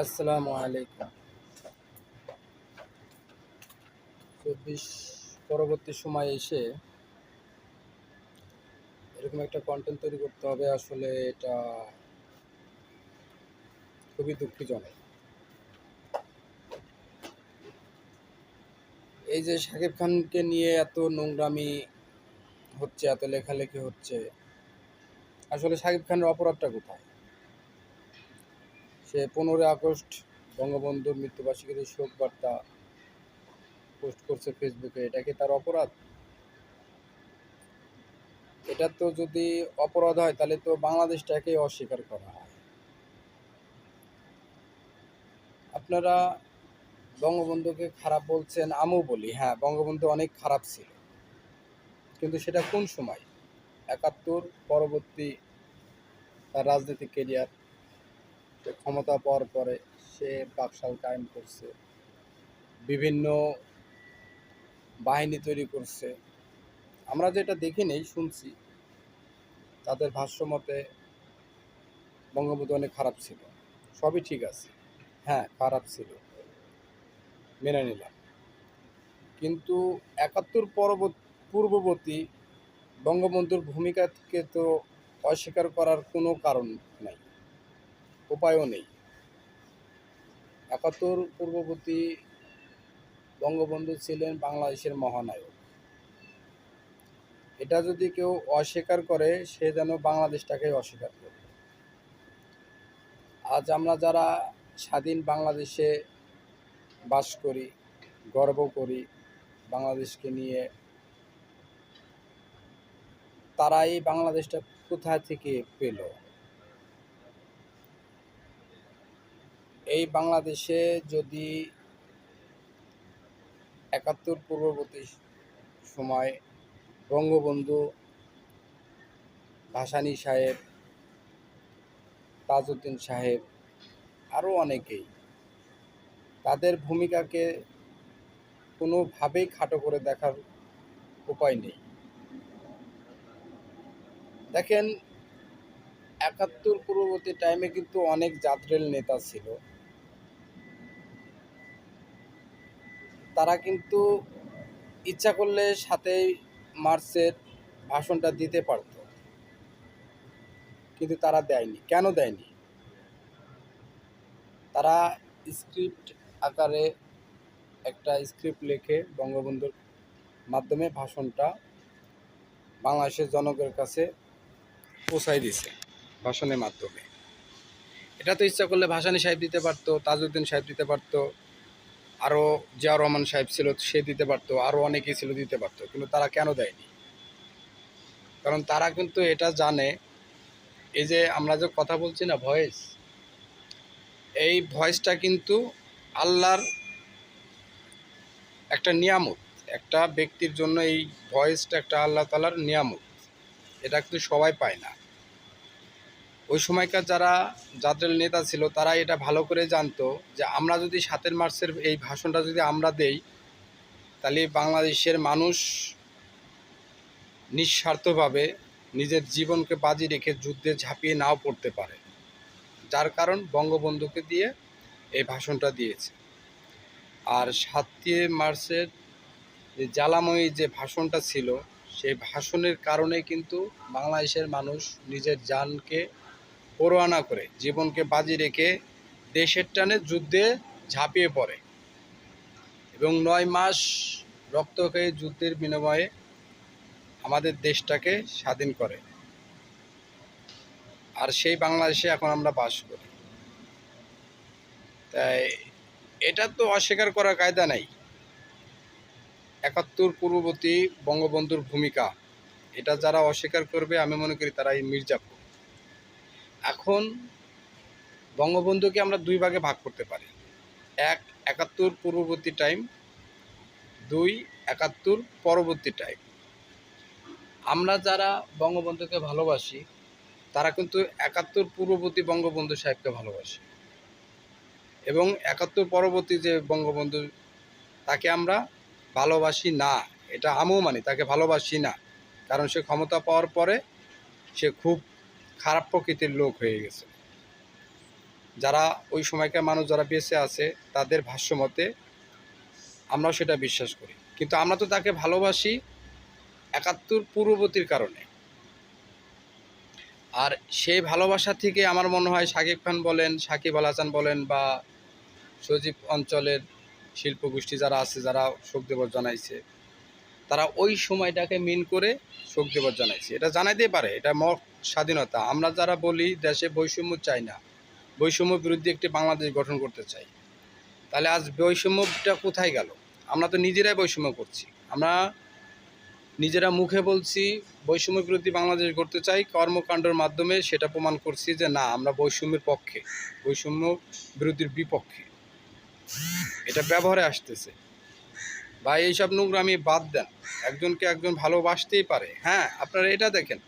আসসালামু আলাইকুম। চব্বিশ পরবর্তী সময় এসে এরকম একটা কন্টেন্ট তৈরি করতে হবে, আসলে এটা খুবই দুঃখজনক। এই যে শাকিব খানকে নিয়ে এত নোংরামি হচ্ছে, এত লেখালেখি হচ্ছে, আসলে শাকিব খানের অপরাধটা কোথায়? সে পনেরোই আগস্ট বঙ্গবন্ধুর মৃত্যুবার্ষিকীর শোক বার্তা পোস্ট করছে ফেসবুকে, এটা কি তার অপরাধ? এটা তো যদি অপরাধ হয়, তাহলে তো বাংলাদেশটাকে অস্বীকার করা হয়। আপনারা বঙ্গবন্ধুকে খারাপ বলছেন আমিও বলি হ্যাঁ বঙ্গবন্ধু অনেক খারাপ ছিল। কিন্তু সেটা কোন সময়? একাত্তর, পরবর্তী তার রাজনৈতিক কেরিয়ার ক্ষমতা পাওয়ার পরে সে বাকশাল কায়েম করছে। বিভিন্ন বাহিনী তৈরি করছে। আমরা যেটা দেখি নেই, শুনছি, তাদের ভাষ্য মতে বঙ্গবন্ধু অনেক খারাপ ছিল। সবই ঠিক আছে। হ্যাঁ খারাপ ছিল। মেনে নিলাম। কিন্তু একাত্তর পরবর্তী পূর্ববর্তী বঙ্গবন্ধুর ভূমিকাকে তো অস্বীকার করার কোনো কারণ নাই। উপায়ও নেই। একাত্তর পূর্ববর্তী বঙ্গবন্ধু ছিলেন বাংলাদেশের মহানায়ক। এটা যদি কেউ অস্বীকার করে, সে যেন বাংলাদেশটাকে অস্বীকার করে। আজ আমরা যারা স্বাধীন বাংলাদেশে বাস করি, গর্ব করি, বাংলাদেশকে নিয়ে তারা এই বাংলাদেশটা কোথা থেকে পেল? এই বাংলাদেশে যদি একাত্তর পূর্ববর্তী সময় বঙ্গবন্ধু ভাসানী সাহেব, তাজউদ্দিন সাহেব আরও অনেকেই তাদের ভূমিকাকে কোনোভাবেই খাটো করে দেখার উপায় নেই। দেখেন, একাত্তর পূর্ববর্তী টাইমে কিন্তু অনেক যাত্রেল নেতা ছিল। তারা কিন্তু ইচ্ছা করলে সাতই মার্চের ভাষণটা দিতে পারত। কিন্তু তারা দেয়নি। কেন দেয়নি? তারা স্ক্রিপ্ট আকারে একটা স্ক্রিপ্ট লিখে বঙ্গবন্ধুর মাধ্যমে ভাষণটা বাংলাদেশের জনগণের কাছে পৌঁছাই দিছে ভাষণের মাধ্যমে। এটা তো ইচ্ছা করলে ভাসানী সাহেব দিতে পারতো, তাজউদ্দিন সাহেব দিতে পারতো আরও জিয়া রহমান সাহেব ছিল, সে দিতে পারতো আরও অনেকেই ছিল দিতে পারতো, কিন্তু তারা কেন দেয়নি? কারণ তারা কিন্তু এটা জানে, এই যে আমরা যে কথা বলছি না, ভয়েস, এই ভয়েসটা কিন্তু আল্লাহর একটা নিয়ামত, একটা ব্যক্তির জন্য এই ভয়েসটা একটা আল্লাহ তালার নিয়ামত, এটা কিন্তু সবাই পায় না। ওই সময়কার যারা যাদের নেতা ছিল, তারা এটা ভালো করে জানতো যে আমরা যদি সাতের মার্চের এই ভাষণটা যদি আমরা দেই, তাহলে বাংলাদেশের মানুষ নিঃস্বার্থভাবে নিজের জীবনকে বাজি রেখে যুদ্ধে ঝাঁপিয়ে নাও পড়তে পারে। যার কারণ বঙ্গবন্ধুকে দিয়ে এই ভাষণটা দিয়েছে। আর সাতই মার্চের যে জ্বালাময়ী যে ভাষণটা ছিল, সেই ভাষণের কারণে কিন্তু বাংলাদেশের মানুষ নিজের পরোয়ানা করে, জীবনকে বাজি রেখে দেশের টানে যুদ্ধে ঝাঁপিয়ে পড়ে এবং নয় মাস রক্ত হয়ে যুদ্ধের বিনিময়ে আমাদের দেশটাকে স্বাধীন করে। আর সেই বাংলাদেশে এখন আমরা বাস করি। তাই এটা তো অস্বীকার করার কায়দা নাই। একাত্তর পূর্ববর্তী বঙ্গবন্ধুর ভূমিকা, এটা যারা অস্বীকার করবে, আমি মনে করি তারা এই মির্জাপুর এখন বঙ্গবন্ধুকে আমরা দুই ভাগে ভাগ করতে পারি। এক, একাত্তর পূর্ববর্তী টাইম দুই, একাত্তর পরবর্তী টাইম আমরা যারা বঙ্গবন্ধুকে ভালোবাসি, তারা কিন্তু একাত্তর পূর্ববর্তী বঙ্গবন্ধু সাহেবকে ভালোবাসি। এবং একাত্তর পরবর্তী যে বঙ্গবন্ধু, তাকে আমরা ভালোবাসি না। এটা আমিও মানি, তাকে ভালোবাসি না। কারণ সে ক্ষমতা পাওয়ার পরে সে খুব খারাপ প্রকৃতির লোক হয়ে গেছে। যারা ওই সময়কার মানুষ যারা বেঁচে আছে, তাদের ভাষ্য মতে আমরাও সেটা বিশ্বাস করি। কিন্তু আমরা তো তাকে ভালোবাসি একাত্তর পূর্ববর্তীর কারণে। আর সেই ভালোবাসা থেকে আমার মনে হয় শাকিব খান বলেন, সাকিব আল হাসান বলেন বা সজীব অঞ্চলের শিল্পগোষ্ঠী যারা আছে, যারা শোক দিবস জানাইছে তারা ওই সময়টাকে মিন করে শোক দিবস জানাইছে। এটা জানাইতে পারে, এটা মত স্বাধীনতা। আমরা যারা বলি, দেশে বৈষম্য চাই না। বৈষম্য বিরুদ্ধে একটি বাংলাদেশ গঠন করতে চাই। তাহলে আজ বৈষম্যটা কোথায় গেল? আমরা তো নিজেরাই বৈষম্য করছি। আমরা নিজেরা মুখে বলছি, বৈষম্য বিরোধী বাংলাদেশ গড়তে চাই, কর্মকাণ্ডের মাধ্যমে সেটা প্রমাণ করছি যে না, আমরা বৈষম্যের পক্ষে, বৈষম্য বিরোধীর বিপক্ষে। এটা ব্যবহারে আসতেছে। বা এইসব নোংরামি বাদ দেন। একজনকে একজন ভালোবাসতেই পারে। হ্যাঁ আপনারা এটা দেখেন।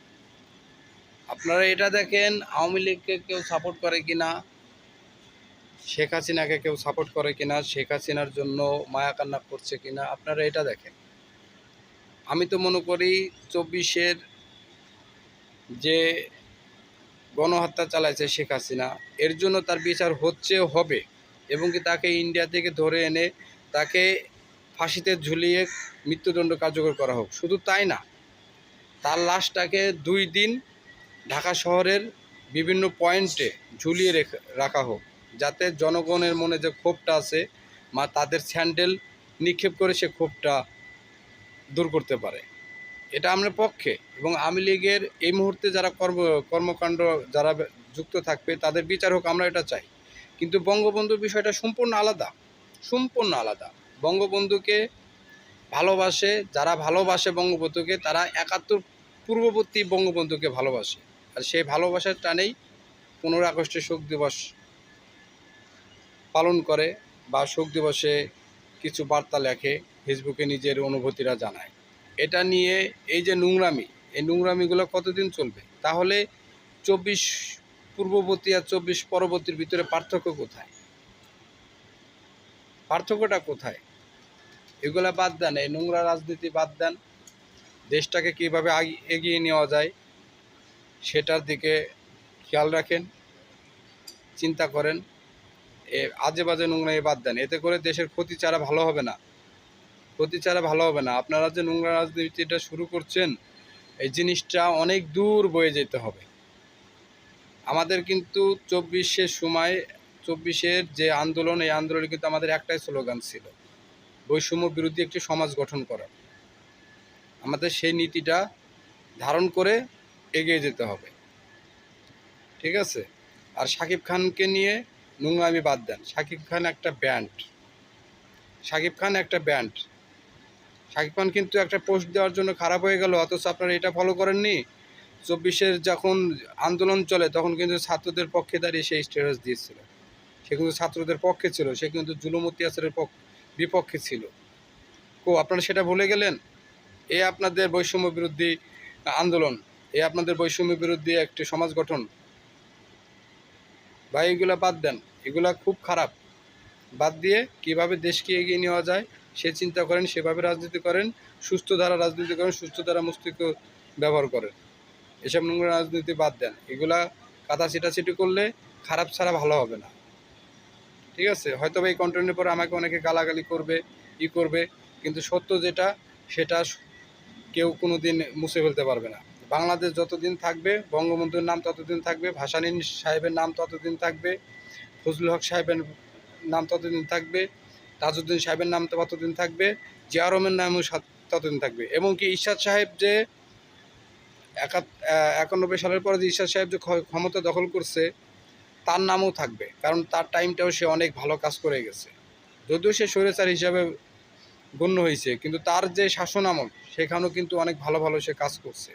আপনারা এটা দেখেন, আওয়ামী লীগকে কেউ সাপোর্ট করে কিনা, শেখ হাসিনাকে কেউ সাপোর্ট করে কিনা, শেখ হাসিনার জন্য মায়া কান্না করছে কিনা, আপনারা এটা দেখেন। আমি তো মনে করি চব্বিশের যে গণহত্যা চালাইছে শেখ হাসিনা, এর জন্য তার বিচার হচ্ছে, হবে। এবং কি তাকে ইন্ডিয়া থেকে ধরে এনে তাকে ফাঁসিতে ঝুলিয়ে মৃত্যুদণ্ড কার্যকর করা হোক। শুধু তাই না, তার লাশটাকে দুই দিন ঢাকা শহরের বিভিন্ন পয়েন্টে ঝুলিয়ে রেখে হোক, যাতে জনগণের মনে যে ক্ষোভটা আছে, মা তাদের স্যান্ডেল নিক্ষেপ করে সে ক্ষোভটা দূর করতে পারে। এটা আমরা পক্ষে এবং আওয়ামী লীগের এই মুহূর্তে যারা কর্ম, কর্মকাণ্ড যারা যুক্ত থাকবে, তাদের বিচার হোক, আমরা এটা চাই। কিন্তু বঙ্গবন্ধুর বিষয়টা সম্পূর্ণ আলাদা সম্পূর্ণ আলাদা। বঙ্গবন্ধুকে ভালোবাসে, যারা ভালোবাসে বঙ্গবন্ধুকে, তারা একাত্তর পূর্ববর্তী বঙ্গবন্ধুকে ভালোবাসে। আর সেই ভালোবাসার টানেই পনেরো আগস্টে শোক দিবস পালন করে বা শোক দিবসে কিছু বার্তা লেখে, ফেসবুকে নিজের অনুভূতিরা জানায়। এটা নিয়ে এই যে নোংরামি, এই নোংরামিগুলো কতদিন চলবে? তাহলে চব্বিশ পূর্ববর্তী আর চব্বিশ পরবর্তীর ভিতরে পার্থক্য কোথায়? পার্থক্যটা কোথায়? এগুলা বাদ দেন, এই নোংরা রাজনীতি বাদ দেন। দেশটাকে কীভাবে এগিয়ে নেওয়া যায়, সেটার দিকে খেয়াল রাখেন, চিন্তা করেন। এ আজে বাজে নোংরামি বাদ দেন। এতে করে দেশের ক্ষতি ছাড়া ভালো হবে না। ক্ষতি ছাড়া ভালো হবে না। আপনারা যে নোংরা রাজনীতিটা শুরু করছেন, এই জিনিসটা অনেক দূর বয়ে যেতে হবে। আমাদের কিন্তু চব্বিশের সময়, চব্বিশের যে আন্দোলন, এই আন্দোলনে কিন্তু আমাদের একটাই স্লোগান ছিল। বৈষম্য বিরোধী একটি সমাজ গঠন করা। আমাদের সেই নীতিটা ধারণ করে এগিয়ে যেতে হবে। ঠিক আছে? আর শাকিব খানকে নিয়ে নোংরামি বাদ দেন। শাকিব খান একটা ব্যান্ড। শাকিব খান একটা ব্যান্ড। শাকিব খান কিন্তু একটা পোস্ট দেওয়ার জন্য খারাপ হয়ে গেল, অথচ আপনারা এটা ফলো করেননি। চব্বিশের যখন আন্দোলন চলে, তখন কিন্তু ছাত্রদের পক্ষে দাঁড়িয়ে সেই স্ট্যাটাস দিয়েছিল। সে কিন্তু ছাত্রদের পক্ষে ছিল, সে কিন্তু জুলুম অত্যাচারের পক্ষ বিপক্ষে ছিল। কো, আপনারা সেটা ভুলে গেলেন? এ আপনাদের বৈষম্য বিরোধী আন্দোলন, এ আপনাদের বৈষম্য বিরোধী একটি সমাজ গঠন। বা এগুলা বাদ দেন। এগুলা খুব খারাপ। বাদ দিয়ে কীভাবে দেশকে এগিয়ে নেওয়া যায়, সে চিন্তা করেন, সেভাবে রাজনীতি করেন, সুস্থ ধারা রাজনীতি করেন, সুস্থ ধারা মস্তিষ্ক ব্যবহার করেন। এসব নোংরা রাজনীতি বাদ দেন। এগুলা কাদা ছিটাছিটি করলে খারাপ ছাড়া ভালো হবে না। ঠিক আছে? হয়তো এই কন্টেন্টের পরে আমাকে অনেকে গালাগালি করবে, ই করবে, কিন্তু সত্য যেটা, সেটা কেউ কোনো দিন মুছে ফেলতে পারবে না। বাংলাদেশ যতদিন থাকবে, বঙ্গবন্ধুর নাম ততদিন থাকবে ভাসানীন সাহেবের নাম ততদিন থাকবে, ফজলুল হক সাহেবের নাম ততদিন থাকবে, তাজউদ্দিন সাহেবের নাম ততদিন থাকবে, জিয়া রহমের নামও ততদিন থাকবে। এবং কি ইরশাদ সাহেব যে একানব্বই সালের পরে যে ইরশাদ সাহেব যে ক্ষ- ক্ষমতা দখল করছে তার নামও থাকবে। কারণ তার টাইমটাও সে অনেক ভালো কাজ করে গেছে। যদিও সে স্বৈরাচার হিসাবে গণ্য হয়েছে, কিন্তু তার যে শাসন আমল সেখানেও কিন্তু অনেক ভালো ভালো সে কাজ করছে।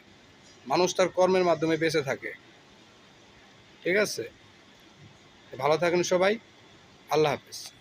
মানুষ তার কর্মের মাধ্যমে বেঁচে থাকে। ঠিক আছে? ভালো থাকেন সবাই। আল্লাহ হাফেজ।